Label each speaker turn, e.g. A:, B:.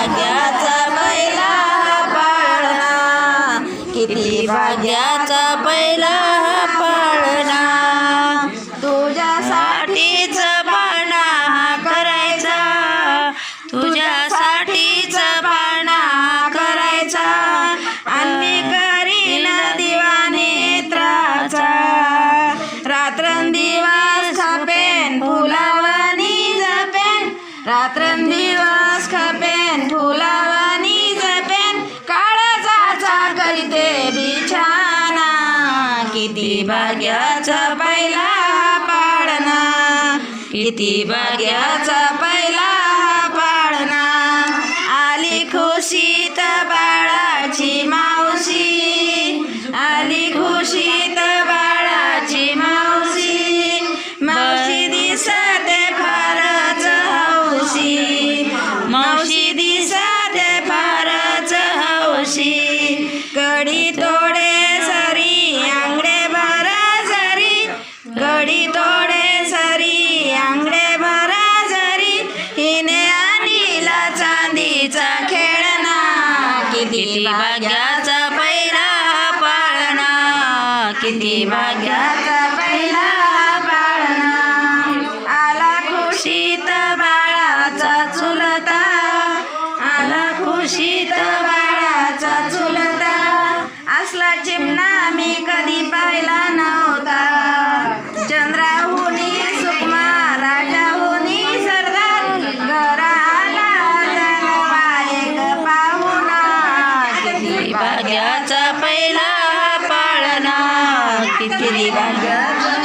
A: भाग्याचा पहिला पाळणा किती भाग्याचा पहिला रात्रंदिवस खपेन फुलावानी जपेन काळजाचा करते बिछाना. किती भाग्याचा पहिला पाडना किती भाग्याचा पहिला कसा खेळना किती भाग्याचा पहिला पाळणा किती भाग्याचा पहिला पाळणा. आला खुशीत बाळाचा चुलता आला खुशीत बाळाचा चुलता. असला चिमणा मी कधी पाहिला ना Titidigan.